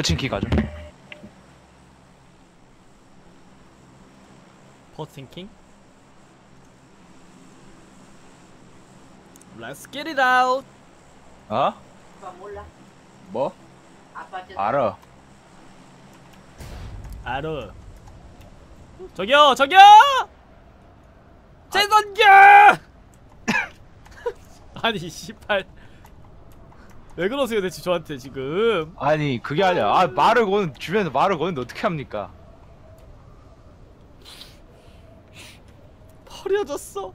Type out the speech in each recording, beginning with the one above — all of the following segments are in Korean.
포친키 가죠. 포팅킹 Let's get it out 어? 아빠 몰라? 뭐? 아빠 저 알아. 알어 저기요 저기요 재선교 아니 씨발 왜 그러세요 대체 저한테 지금 아니 그게 아니라 아 말을 거는 주변에서 말을 거는데 어떻게 합니까? 버려졌어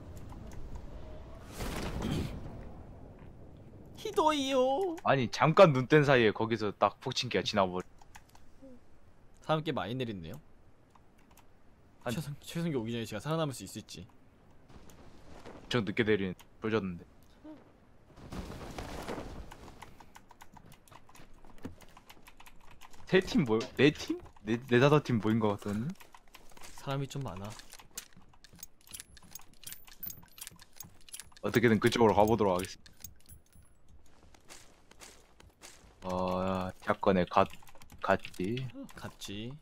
히도이요 아니 잠깐 눈뗀 사이에 거기서 딱 포친키가 지나버려. 사람 꽤 많이 내렸네요 한- 최선, 최선기 오기 전에 제가 살아남을 수 있을지 저 늦게 내리는 조졌는데. 세팀 뭐? 네 팀? 네, 네 다섯 팀 모인 것 같던데? 사람이 좀 많아 어떻게든 그쪽으로 가보도록 하겠습니다. 어, 사건에 갔, 갔지. 갔지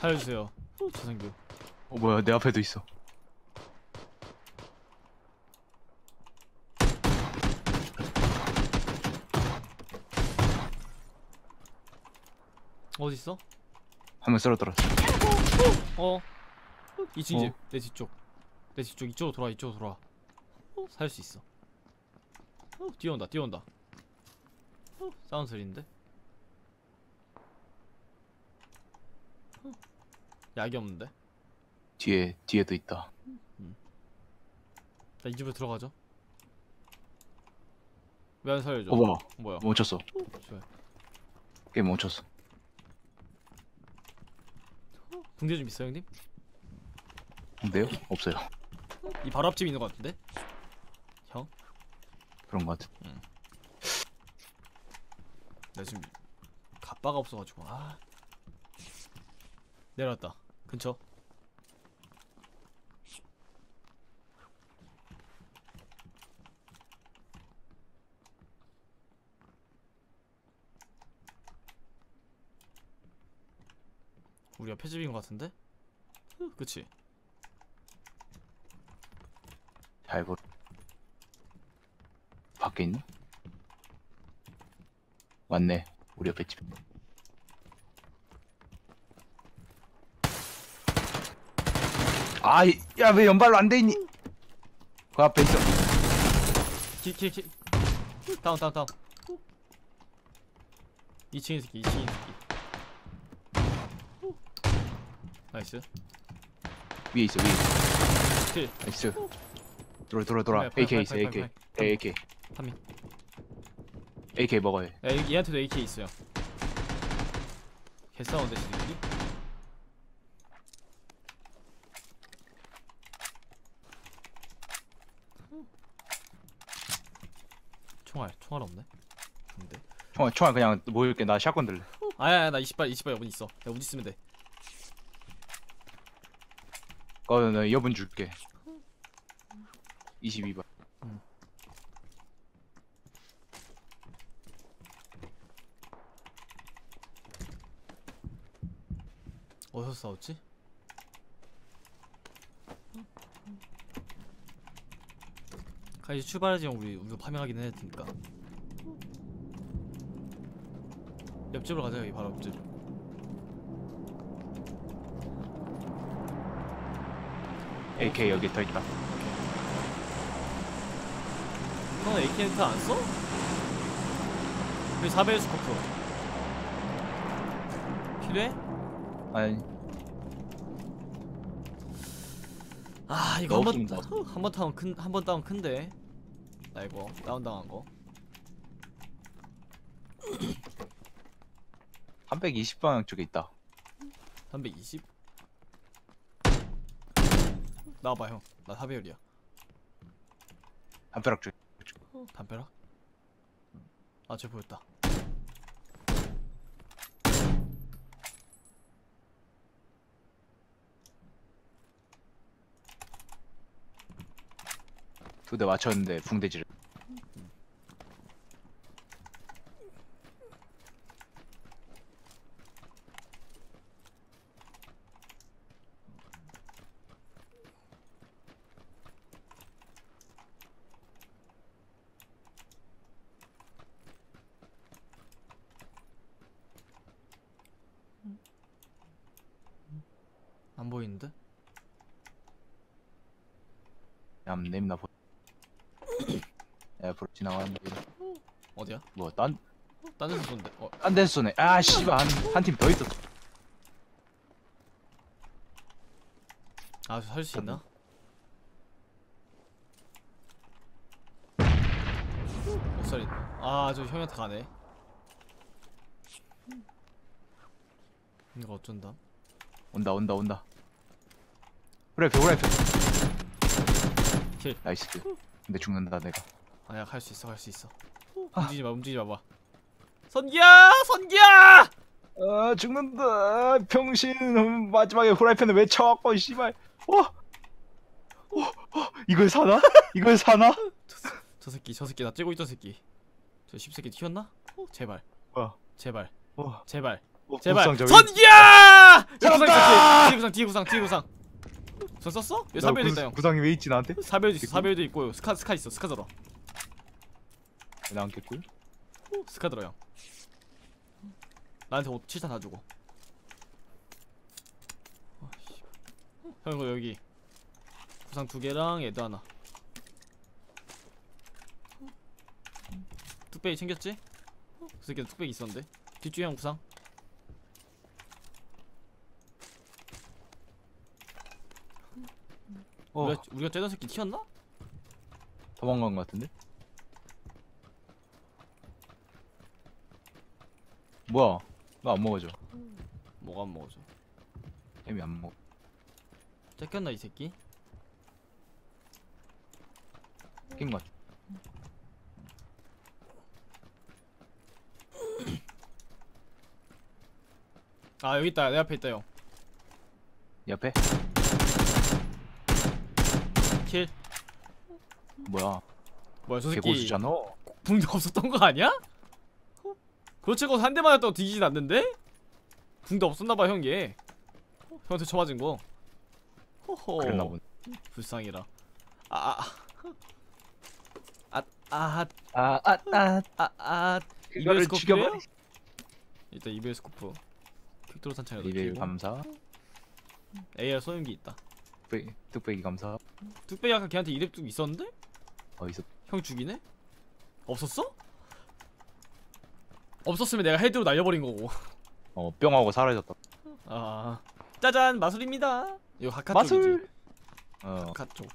살려주세요. 최선규 어, 뭐야, 내 앞에도 있어. 어디 있어? 한 명 쓰러들었어. 어? 2층 집 어. 내 뒤쪽. 내 뒤쪽. 이쪽으로 돌아 이쪽으로 돌아 어, 살수 있어. 어, 뛰어온다 뛰어온다. 어, 사운드 소리인데 약이 없는데 뒤에, 뒤에도 있다. 자 이 집으로 들어가죠 왜 안 살려줘 어, 뭐야. 뭐야 멈췄어. 좋아요. 게임 멈췄어. 붕대 좀 있어요 형님? 근데요? 없어요. 이 바로 앞집에 있는 것 같은데? 형? 그런 것 같아. 나 지금 갑바가 없어가지고 아 내려왔다 근처 우리 옆에 집인 것 같은데? 후, 그치 잘 보. 밖에 있나? 맞네. 우리 옆에 집. 아, 야, 왜 연발로 안 돼 있니? 그 앞에 있어. 키키키 다운 다운 다운 2층에 새끼 2층에 새끼 나이스 위에 있어, 위에 있어. 킬 나이스. 돌아, 돌아, 돌아. AK 팔, 있어, 팔, AK. AK. 파밍 AK 먹어야. 야 얘- 얘한테도 AK 있어요 개싸운데 지들끼리 총알 없네 근데 총알, 총알 그냥 모일게. 나 샷건 들래. 아야 나 20발 20발 여분 있어 내가 우지 쓰면 돼 그거는 여분 줄게. 22번. 어디서 싸웠지? 가 이제 출발하지 형 우리 우리가 파밍하긴 해야 되니까 옆집으로 가자 여기 바로 옆집 AK 여기 더 있다. 형은 AK 넥타 안 써? 우리 4배율 스코프 필요해? 아니 아 이거 너 한번 없으면 한번 큰한번 다운 큰데. 나 이거 다운 당한 거. 320방향 쪽에 있다 320. 나와봐 형. 나 사배율이야. 담벼락 쪽에 담벼락? 아, 쟤 보였다. 두 대 맞췄는데 붕대질 안 보이는데? 얌 냄나 보 야, 앞으로 지나가는데 어디야? 뭐딴 딴 데서 쏜데. 어, 딴 데서 쏘네 아 씨발 한팀더 있었어 아, 살 수 있나? 목소리. 아, 저 형한테 가네. 이거 어쩐다? 온다 온다 온다 후라이팬 후라 킬. 나이스 근데 죽는다 내가 아니야, 할수 있어, 할수 있어. 아. 움직이지 마, 움직이지 마봐. 선기야, 선기야! 아 죽는다 병신 음, 마지막에 후라이팬을 왜 쳐갖고 씨발 어? 어? 어? 이걸 사나? 이걸 사나? 저 새끼, 저 새끼 나 째고 있던 새끼. 저 씹새끼 튀었나? 어, 제발, 뭐야 제발, 어, 제발, 어, 제발. 선기야! 뒤에 구상 잡았다! 있었지? 뒤에 구상, 뒤에 구상, 뒤에 구상. 저 썼어? 여기 구- 있다 형. 구상이 왜 있지 나한테? 사별도 있어, 사별도 있고 스카 스카 있어, 스카 들어. 나 안겠고요 스카 들어 형. 나한테 옷 7탄 다 주고. 아, 씨. 형 이거 여기 구상 두 개랑 얘도 하나. 뚝배기 챙겼지? 그 새끼 뚝배기 있었는데. 뒷주에 형 구상. 어 우리가 우리가 째던 새끼 튀었나? 도망간 것 같은데? 뭐야 나 안 먹어줘 뭐가 안 먹어줘. 애미 안 먹어 째꼈나 이 새끼? 게임 같아 아 여기 있다 내 앞에 있다 형. 옆에? 킬. 뭐야 뭐야 저 새끼. 개고수잖아 붕대 없었던 거 아니야? 그렇지 않고 한 대만 했다고 뒤지진 않는데? 붕대 없었나봐 형 얘. 형한테 쳐맞은 거. 호호. 그랬나 보네 불쌍이라. 아, 아, 아, 아 아아 아, 아, 그거를 이베스코프래요? 죽여버리 일단 이베 스코프. 퀵도로 리베 넣기고. 감사 AR 소형기 있다. 뚝배기, 뚝배기 감사 뚝배기 아까 걔한테 이랩뚝 있었는데? 어디서 형 죽이네? 없었어? 없었으면 내가 헤드로 날려버린 거고. 어 뿅하고 사라졌다 아, 짜잔 마술입니다. 이거 쪽이지. 마술 어 가카 쪽.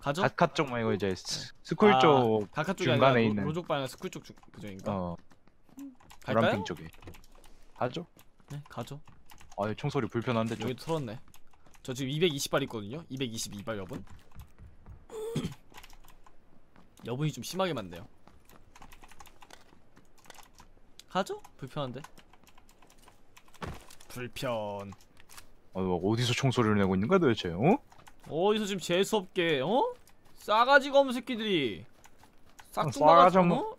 가죠? 가카 쪽 말고 이제 스, 스쿨 아, 쪽 가카 쪽이 중간에 아니라 있는- 로, 로족 방향 스쿨 쪽 주- 그쪽인가? 어, 갈까요? 노란핑 쪽에 하죠? 네, 가죠. 아 총소리 불편한데 좀 여기 털었네. 저 지금 220발 있거든요. 222발 여분. 여분이 좀 심하게 많네요. 가죠? 불편한데. 불편. 어, 뭐 어디서 총소리를 내고 있는 거야 도대체 어? 어디서 지금 재수 없게 어? 싸가지가 없는 새끼들이 싹둑 싸가지 나가지고 없는- 어?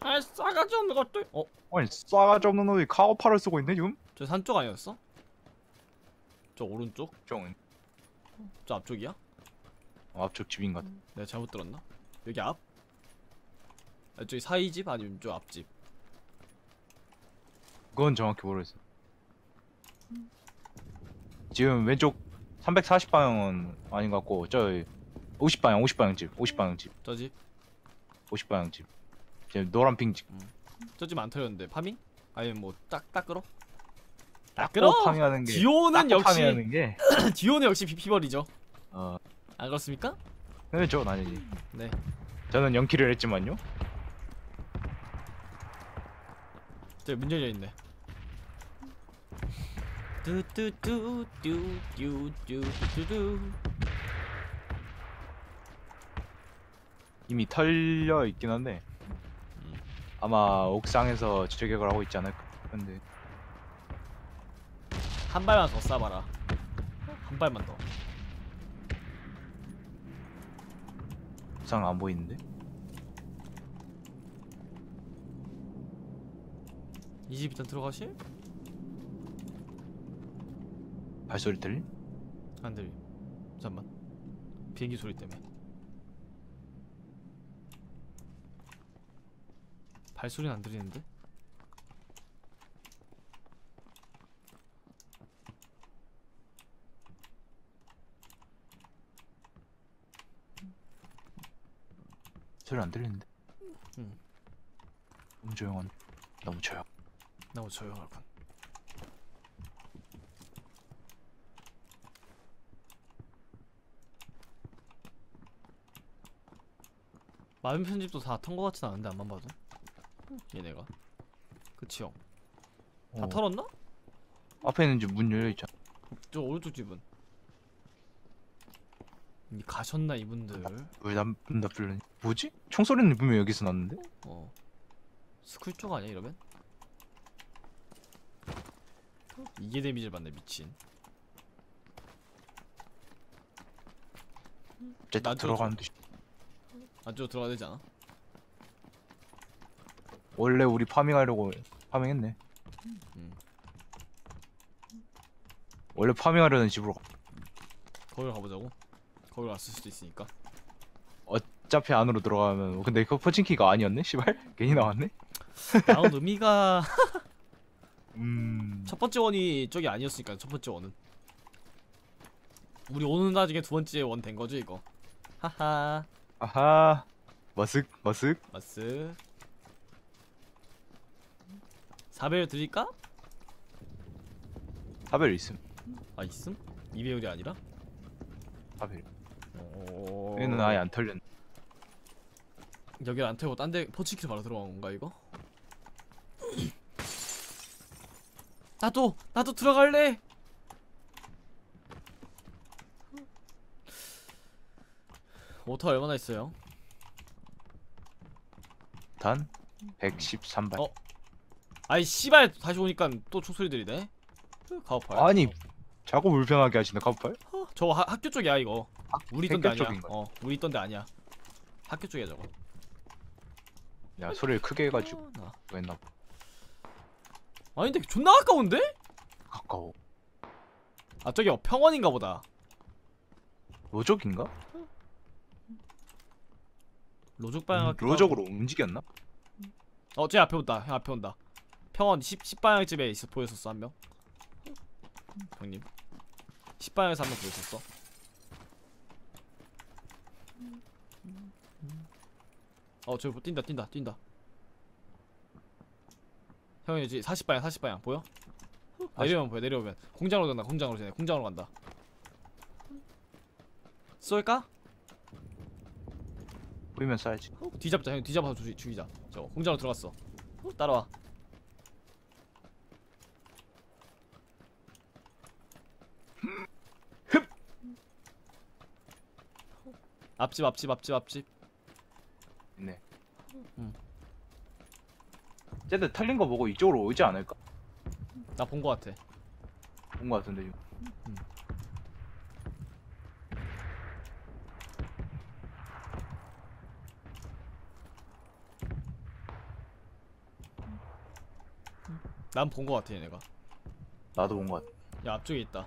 아 싸가지 없는 것들 어? 아니 싸가지 없는 놈이 카고파를 쓰고 있네 지금? 저 산쪽 아니었어? 저 오른쪽? 좀저 앞쪽이야? 어, 앞쪽 집인 것 같아 내가 잘못 들었나? 여기 앞? 아, 저기 사이집 아니면 저 앞집? 그건 정확히 모르겠어 지금 왼쪽 340방향은 아닌 것 같고 저 50방향 50방향 집 50방향 집 저 집? 50방향 집 지금 노란 핑 집 저 집 안 털렸는데 파밍? 아니면 뭐 딱 딱 끌어? 딱 그럼 파밍하는 게 디오는 딱 역시 파밍하는 게 디오는 역시 비피벌이죠. 어, 안 그렇습니까? 그렇죠 아니지 네. 저는 0킬을 했지만요 저기 문 열려 있네. 뚜뚜뚜뚜뚜뚜뚜뚜. 이미 털려 있긴 한데 음. 아마 옥상에서 저격을 하고 있지 않을까 근데 한 발만 더 쏴봐라. 한 발만 더. 옥상 안 보이는데 이 집 일단 들어가실? 발소리 들림? 안 들리. 잠만. 비행기 소리 때문에. 발소리는 안 들리는데? 소리 안 들리는데 응. 너무 조용한 너무 조용 너무 조용하군. 마음 편집도 다턴거 같진 않은데 안만 봐도 얘네가 그치 형? 다 어, 털었나? 앞에 있는 집 문 열려 있잖아 저 오른쪽 집은 가셨나 이분들 왜 남다 불르니 뭐지? 총소리는 분명 여기서 났는데 어 스쿨 쪽 아니야 이러면? 이게 데미지를 받네 미친 이제 딱 나도 들어가는데 안쪽으로 들어가야 되지 않아? 원래 우리 파밍하려고 파밍했네 음. 원래 파밍하려는 집으로 가. 거기로 가보자고 거기로 갔을 수도 있으니까. 어차피 안으로 들어가면 근데 그 퍼친키가 아니었네? 씨발? 괜히 나왔네? 나온 의미가 음. 첫 번째 원이 저기 아니었으니까 첫 번째 원은. 우리 오는 나중에 두 번째 원 된 거죠 이거? 하하. 아하. 머쓱 머쓱. 마스 4배율 드릴까? 사별 있음. 아 있음? 2배율이 아니라? 사별 오... 얘는 아예 안 털렸네 여기를 안 태우고 딴 데 포치키로 바로 들어간 건가 이거? 나도 나도 들어갈래. 오터 얼마나 있어요? 단 113발 어? 아이 씨발 다시 오니까 또 총소리 들리네. 가오팔. 아니 자꾸 불편하게 하시네 카우팔 어, 저거 하, 학교 쪽이야 이거. 우리 있던 데 학교 아니야. 쪽인 거야. 어, 우리 있던 데 아니야. 학교 쪽이야 저거. 야 소리를 크게 해가지고 어, 나. 그거 했나 봐 아니 근데 존나 가까운데? 가까워 아 저기 평원인가 보다. 로족인가? 로족 방향. 음, 로족으로 움직였나? 어, 제 앞에 온다. 형 앞에 온다. 평원 10, 10방향 집에 있어 보였었어 한 명. 형님. 10방향에서 한 명 보였었어. 어, 저기 뭐 뛴다, 뛴다, 뛴다. 형이 이제 40방향, 40방향 보여? 내려오면 보여, 내려오면. 공장으로 간다, 공장으로 쟤네, 공장으로 간다. 쏠까? 보이면 쏴야지 어, 뒤잡자, 형 뒤잡아서 죽이, 죽이자. 저거 공장으로 들어갔어. 어, 따라와. 앞집, 앞집, 앞집, 앞집. 네 음. 쟤들 털린 거 보고 이쪽으로 오지 않을까? 나 본 거 같아. 본 거 같은데 지금 난본 거 같아, 얘네가. 나도 본 거 같아 야, 앞쪽에 있다.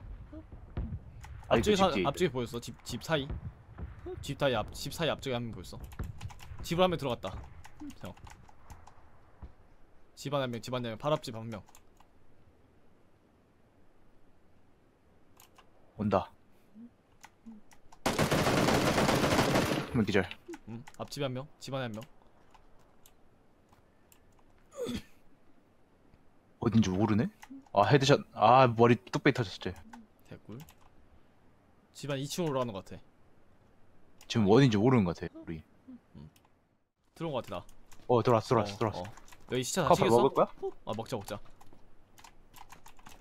아니, 앞쪽에 그 사, 집 뒤에 있다. 앞쪽에 보였어. 집, 집 사이. 집 사이 앞, 집 사이 앞쪽에 한 명 보였어. 집으로 한 명 들어갔다. 형. 집안 한 명, 집안 한 명, 바로 앞집 한 명. 온다 한번 기절 응? 앞집에 한 명, 집안에 한 명. 어딘지 모르네? 아 헤드샷 아 머리 뚝배기 터졌지 개꿀 집안 2층으로 올라가는 것 같아 지금 어딘지 모르는 것 같아 우리. 들어온 것 같아 나. 어 들어왔어 들어왔어 어, 들어왔어. 어. 여기 시차 다 챙겼어? 먹을 거야? 아 먹자 먹자.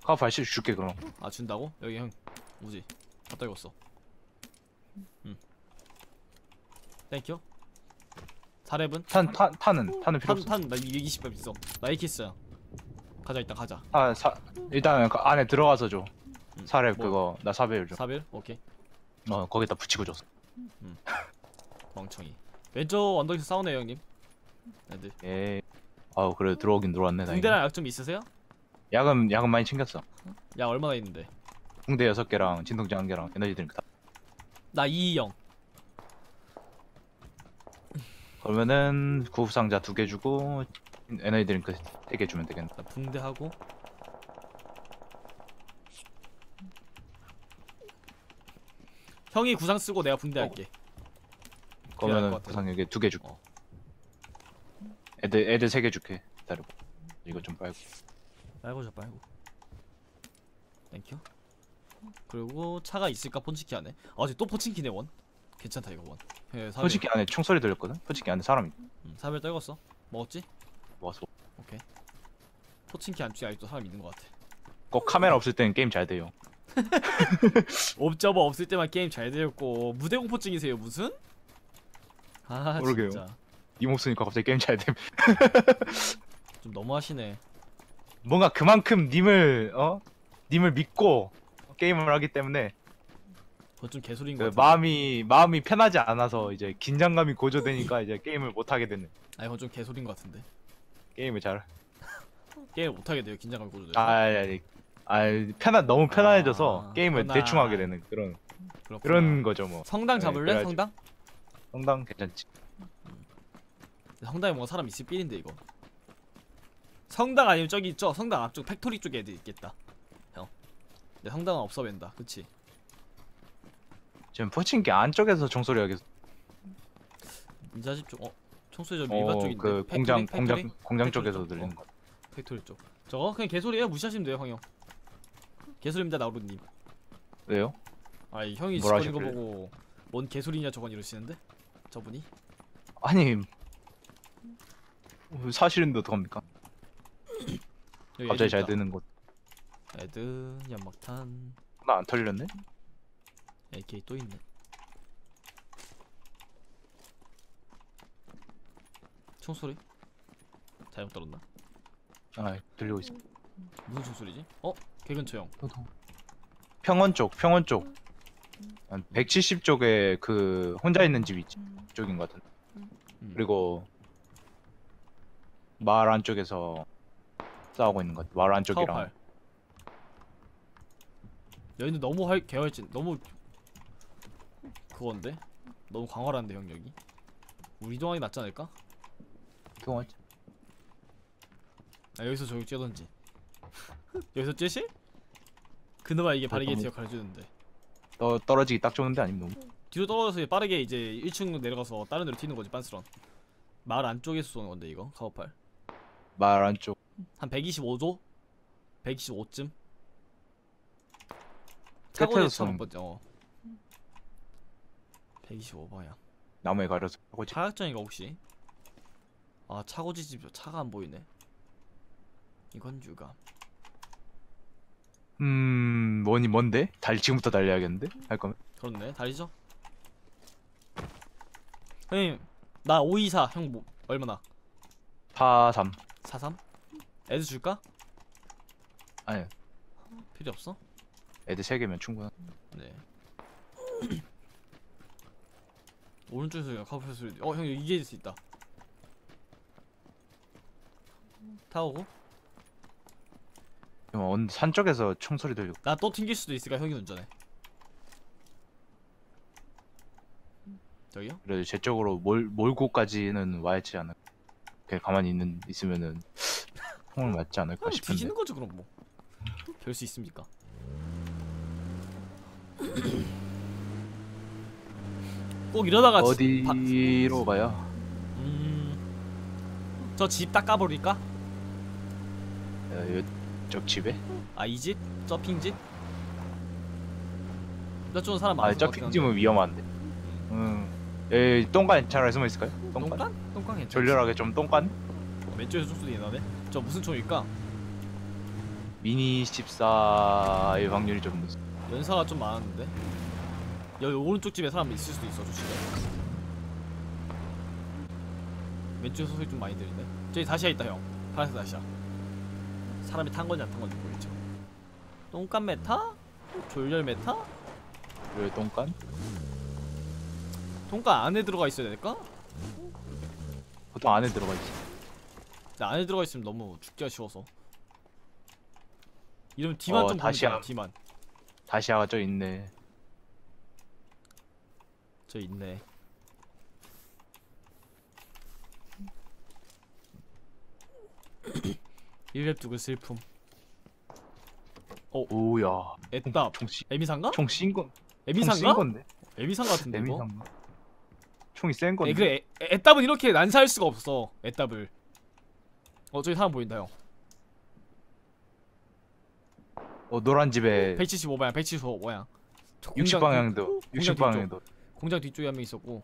카파 실 줄게 그럼. 아 준다고? 여기 형 우지? 갖다 익었어. 응 땡큐. 4렙은? 탄, 탄, 탄은 탄은 필요 없어. 탄탄나 220렙 있어 나 에이키스야 가자 일단 가자. 아, 사, 일단 그 안에 들어가서 줘. 음, 사렙 뭐? 그거 나 사배율 4벨? 오케이. 줘어 거기다 붙이고 줬어 멍청이. 왼쪽 언덕에서 싸우네 형님. 애들. 예. 아우 그래 들어오긴 들어왔네 붕대랑 약 좀 있으세요? 야금 야금 많이 챙겼어. 약 얼마나 있는데? 붕대 6개랑 진통제 1개랑 에너지 드링크 다. 나 2형. 그러면은 구급상자 2개 주고 에너지 드링크 3개 주면 되겠네. 나 붕대하고 형이 구상 쓰고 내가 붕대 할게. 그러면은 것 같아. 구상 여기 2개 줄게. 어. 애들 애들 3개 줄게. 기다려봐. 이거 좀 빨고. 빨고 줘 빨고. 땡큐 그리고 차가 있을까? 폰치키 안에. 아직 또 포친키네 원. 괜찮다 이거 원. 예. 솔직히 안에 총소리 들렸거든? 솔직히 안에 사람이 음, 사벨 떨궜어. 먹었지? 모아서 오케이. 포친키 안쪽에 아직도 사람 있는 것 같아. 꼭 카메라 없을 때는 게임 잘 돼요 옵저버 없을 때만 게임 잘 되었고 무대 공포증이세요 무슨? 아 그러게요. 진짜 님 없으니까 갑자기 게임 잘 됨. 좀 너무하시네 뭔가 그만큼 님을 어? 님을 믿고 게임을 하기 때문에 그건 좀 개소리인 그 것 같아 마음이 마음이 편하지 않아서 이제 긴장감이 고조되니까 이제 게임을 못 하게 되는. 아 이건 좀 개소리인 것 같은데 게임을 잘. 게임 못 하게 돼요 긴장감이 고조돼서 아, 아니, 아니 편한 너무 편안해져서 아, 게임을 그렇구나. 대충 하게 되는 그런 그렇구나. 그런 거죠 뭐. 성당 네, 잡을래? 그래가지고. 성당? 성당 괜찮지. 성당에 뭔가 사람 있을 삘인데 이거 성당 아니면 저기 있죠? 성당 앞쪽 팩토리 쪽에 애들 있겠다 형 근데 성당은 없어 벤다 그치? 지금 포친기 안쪽에서 종소리가 계속. 인자집 쪽 어? 총소리 저 밀밭 어, 쪽인데 그 팩토리? 공장 팩토리? 공장 공장 팩토리 쪽에서 쪽? 들리는 어, 거. 팩토리 쪽 저거 그냥 개소리예요 무시하시면 돼요 형형 개소리입니다 나우루님 왜요? 아이 형이 뭐라 짓거린 거 하셨길래? 보고 뭔 개소리냐 저건 이러시는데? 저분이? 아니 사실인데 어떡합니까? 여기 갑자기 애들 잘 있다. 되는 곳. 애드 연막탄 나 안 털렸네? AK 또 있네 총소리? 잘못 들었나? 아 들리고 있어. 무슨 총소리지? 어? 개 근처 형 평원 쪽, 평원 쪽. 한 170쪽에 그 혼자 있는 집 있지. 쪽인 것 같은데. 음. 그리고 마을 안쪽에서 싸우고 있는 것 같아. 마을 안쪽이랑. 여기는 너무 활 개활진 너무 그건데? 너무 광활한데 형 여기 우리 이동하기 낫지 않을까? 평원. 아 여기서 저기 쬐던지 여기서 쬐실? 그나마 이게 바리게이트 역할을 해주는데 떠, 떨어지기 딱 좋은데 아니면 너무. 뒤로 떨어져서 빠르게 이제 1층 내려가서 다른 데로 튀는 거지 빤스런 마을 안쪽에서 쏘는 건데 이거 카우팔 마을 안쪽. 한 125도? 125쯤? 끝에서 차고지 쏘는 첫 번째 어 125방향 나무에 가려서 하고 있지. 차약장이가 혹시 아 차고지 집 차가 안 보이네 이건 유감 음, 뭐니 뭔데? 달 지금부터 달려야겠는데? 할 거면. 그렇네 달리죠 형님 나 524 형 뭐, 얼마나 43. 43? 애드 줄까? 아니, 필요 없어? 애들 3개면 충분한. 네 오른쪽에서 카페 소리 어형 이게 있을 수 있다 타오고 어, 언- 산 쪽에서 총소리 들리고. 나 또 튕길 수도 있으니까 형이 운전해 저기요? 그래도 제 쪽으로 몰, 몰고까지는 와야지 않을까. 그냥 가만히 있는, 있으면은 총을 맞지 않을까 싶은데. 뒤지는 거죠 그럼 뭐 별 수 있습니까? 꼭 이러다가 지- 바- 어디로 가요? 음... 저 집 닦아버릴까? 어, 요- 저 집에? 아 이 집? 저핑 집? 저쪽은 사람 아, 많은 저것 같긴 한데. 핑집은 위험한데. 음. 에, 똥간 잘 숨어 있을까요? 똥간? 똥간? 똥간 괜찮지 졸렬하게 좀 똥간? 왼쪽에서 총 소리 나네 저 무슨 총일까? 미니 14의 확률이 좀 높. 연사가 좀 많았는데 여기 오른쪽 집에 사람 있을 수도 있어 조심해 왼쪽에서 소리 좀 많이 들리네 저기 다시야 있다 형 파란색 다시야 사람이 탄 건지 안 탄 건지 모르겠죠 똥간 메타? 졸렬 메타? 왜 똥간? 똥간 안에 들어가 있어야 될까? 보통 안에 들어가 있어. 근데 안에 들어가 있으면 너무 죽기가 쉬워서 이러면 D만 어, 좀 다시야. 보면 D만 다시아가 저 있네. 저 있네 일렙 두글 슬픔 오야. 애답 총 씨. 에미상가? 총쏜 건. 에미상가? 건데. 에미상 같은데 이거? 에미상. 총이 센 건데. 에, 그래 애, 애답은 이렇게 난사할 수가 없어 애답을 어 저기 사람 보인다 형 어 노란 집에 175방향 175방향 60 방향도 60 뒤쪽. 방향도. 공장 뒤쪽에 한 명 있었고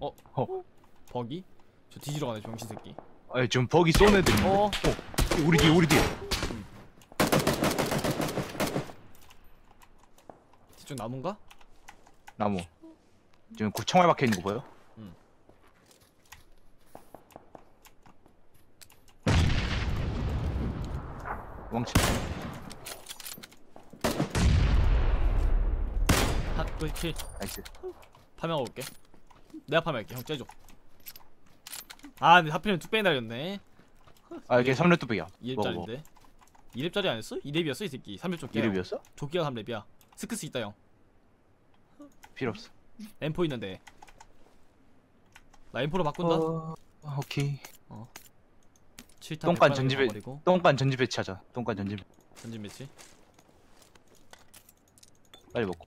어? 어. 버기? 저 뒤지러 가네 병신 새끼 아니 지금 버기 쏜 애들. 있는데? 어? 우리 뒤에 우리 뒤에. 뒤쪽 나무인가? 나무. 지금 구- 총알 박혀 있는 거 보여? 응. 왕치. 핫또 킬 나이스. 파밍하고 올게 내가 파밍할게 형 째줘 아 근데 하필이면 뚝배기 날렸네 아 이게 3렙 뚜비야. 2렙짜리인데 2렙짜리 안 했어? 2렙이었어 이 새끼 3렙 좀 깨. 이름이었어? 조끼가 3렙이야 스크스 있다 형 필요 없어. M4 있는데 나 M4로 바꾼다 어, 오케이. 7탄 똥간 전집에 버리고 똥간 전집 배치하자. 똥간 전집 전진 매치 빨리 먹고.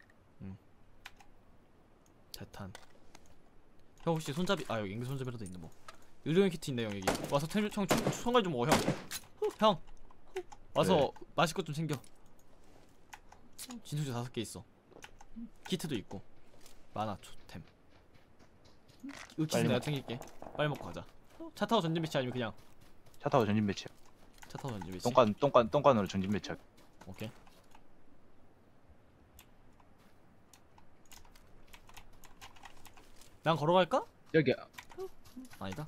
대탄 형 혹시 손잡이 아 여기 앵글 손잡이라도 있네 뭐 의료용 키트 있네 형 여기. 와서 템, 형 총- 총알 좀 먹어 형형. 와서 네. 것좀 챙겨. 진통제 다섯 개 있어. 키트도 있고. 많아 초템. 빨리 내가 먹- 챙길게. 빨리 먹고 가자. 차 타고 전진 매치 아니면 그냥? 차 타고 전집 배치. 차 타고 전진 매치. 똥간 똥간 똥간으로 전집 배치하자. 오케이. 난 걸어갈까? 여기 아니다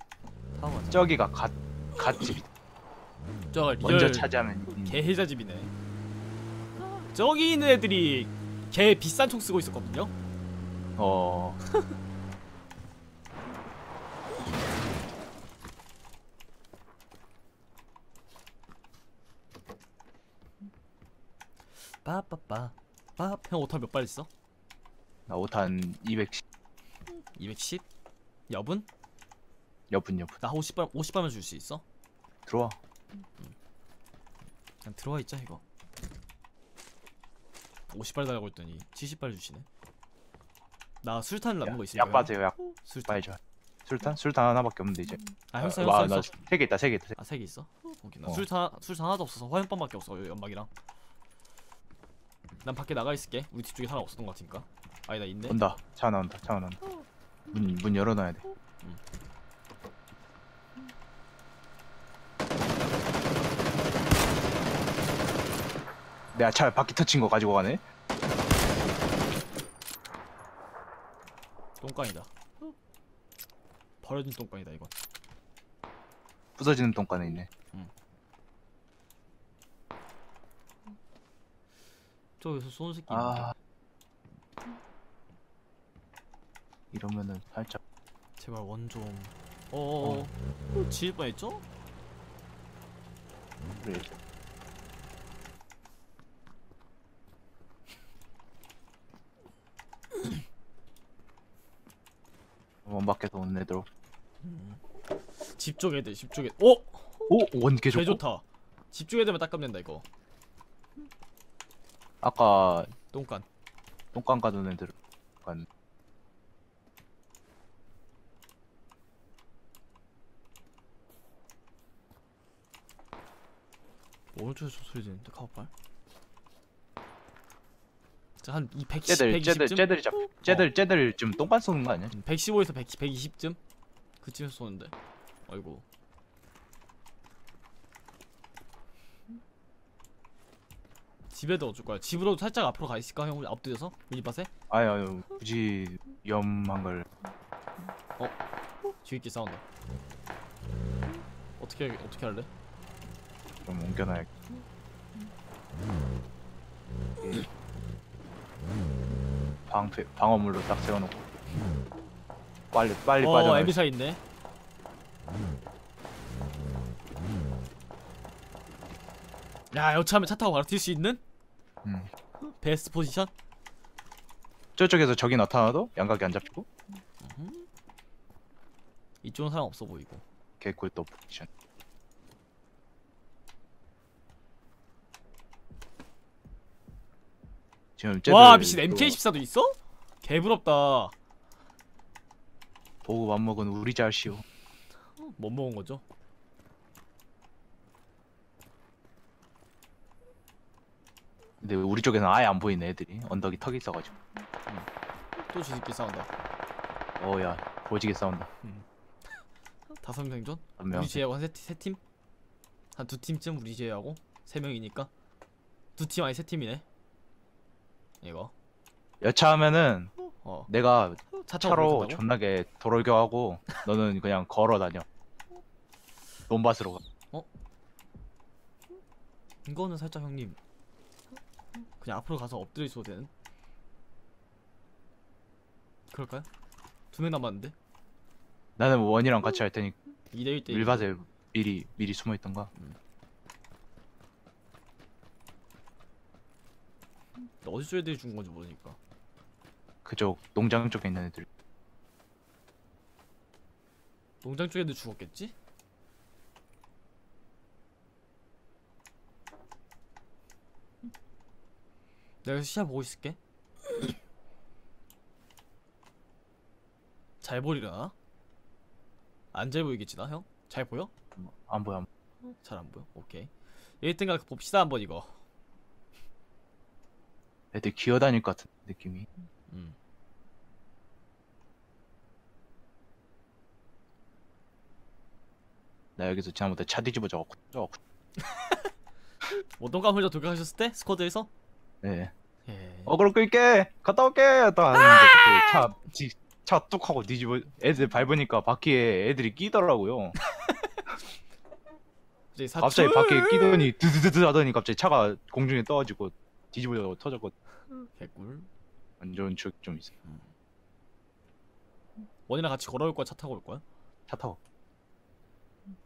가자 저기가 갓 갓집. 저가 리얼 먼저 차지하면 개해자 집이네 저기 있는 애들이 개 비싼 총 쓰고 있었거든요 어 빠빠빠 빠형 오타 몇발 있어? 나 오탄 210 210? 여분? 여분 여분 나 50발 50발만 줄 수 있어? 들어와. 그냥 들어와 있자 이거 50발 달라고 했더니 70발 주시네 나 술탄 남는 거 있으니까 약 빠세요 약 술탄 줘. 술탄 술탄 하나밖에 없는데 이제. 아 형사 와, 형사 나 형사 세개 있다 세 개 있다. 세 개. 아세 개 있어? 오케이 나 어. 술탄 술탄 하나도 없어서 화염방밖에 없어 연막이랑 난 밖에 나가 있을게 우리 뒤쪽에 사람 없었던 것 같으니까 아니 나 있네 온다. 차 나온다. 차 나온다. 문 문 열어놔야 돼. 내가 차 바퀴 터친 거 가지고 가네. 똥깡이다 버려진 똥깡이다 이건 부서지는 똥간에 있네. 저기서 쏘는 새끼 아 이러면은 살짝 제발 원 좀 어어어 어. 지일 뻔했죠? 그래. 밖에서 온 애들. 집 쪽 애들 집쪽 애들 오! 오 원개 개 좋고. 좋다 집쪽 애들만 딱 깜낸다 이거 아까 똥간 똥간 가던 애들. 약간 오른쪽에서 소리 들리는데 카우팔 자 한 110, 쟤들 120쯤? 쟤들 쟤들이 잡 쟤들 쟤들 좀 똥반 쏘는 거 아니야? 115에서 100, 120쯤? 그쯤에서 쏘는데 아이고 집에도 어쩔 거야 집으로 살짝 앞으로 가 있을까 형 앞뒤에서 미니바세? 아유 아유 굳이 위험한 걸 뒤있게 싸운다 어떻게 어떻게 할래? 좀 옮겨놔야. 방패 방어물로 딱 세워놓고 빨리 빨리 어 빠져. 에미사 있네 야 여차하면 차 타고 바로 뛸 수 있는 음. 베스트 포지션? 저쪽에서 적이 나타나도 양각이 안 잡히고 이쪽은 사람 없어 보이고 개꿀 또 포지션. 지금 와 미친 그거 MK14도 있어? 개부럽다 보고 맘먹은 우리 자시오. 못 먹은 거죠? 근데 우리 쪽에는 아예 안 보이네 애들이 언덕이 턱이 있어가지고. 또 지식기 싸운다 어야 보지게 싸운다. 다섯 명 명. 우리 제하고 한세 팀? 한 두 팀쯤 우리 제하고 세 명이니까 두 팀 아니 세 팀이네 이거 여차하면은 어 내가 차 타고 차로 그렇게 존나게 돌아가고 너는 그냥 걸어 다녀. 논밭으로 가. 이거는 살짝 형님 그냥 앞으로 가서 엎드려 있어도 되는 그럴까요? 두 명 남았는데 나는 원이랑 같이 할 테니 2대1 대 밀밭에 미리 미리 숨어 있던가. 어디서 애들이 죽은 건지 모르니까 그쪽 농장 쪽에 있는 애들. 농장 쪽 애들 죽었겠지? 내가 시야 보고 있을게 잘 보이려나? 안잘 보이겠지 나 형? 잘 보여? 안 보여. 안 보여. 잘 안 보여? 오케이 1등각 봅시다 한번 이거 애들 기어다닐 것 같은 느낌이. 음. 나 여기서 지난번에 차 뒤집어 져 갖고 져. 어떤 감 흘려 돌격하셨을 때? 스쿼드에서? 네. 예. 어그로 끌게. 갔다 올게. 또 하는데 갑자기 차차뚝 하고 뒤집어. 애들 밟으니까 바퀴에 애들이 끼더라고요. 갑자기! 갑자기 바퀴에 끼더니 드드드드 하더니 갑자기 차가 공중에 떠가지고 뒤집어져 터졌고 개꿀. 안 좋은 추억 좀 있어. 원이랑 같이 걸어올 거야? 차 타고 올 거야? 차 타고.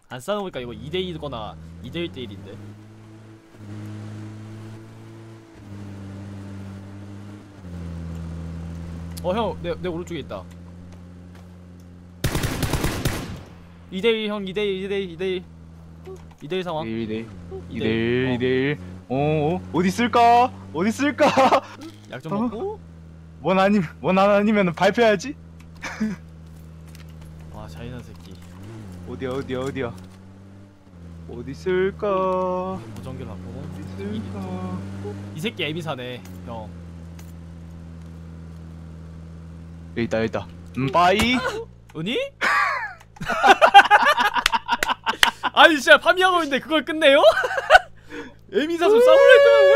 안 싸우니까 이거 2대2거나 2대1 대 1인데. 어 형 내 내 오른쪽에 있다. 2대1 형 2대1 2대1 2대1 2대1 상황. 2대1 2대1 2대1 2대1 어, 어 어디 있을까? 어디 있을까? 약 좀 어? 먹고 원 아니 원 아니면 밟혀야지. 와 잔인한 새끼 어디야 어디야 어디야? 어디 있을까? 무전기를 바꾸고 어디 있을까? 이 새끼 에비사네 형 여기 있다 여기 있다. 음 빠이. 은희? 아니 진짜 파미하고 있는데 그걸 끝내요? 에미사 좀 싸우려 했더니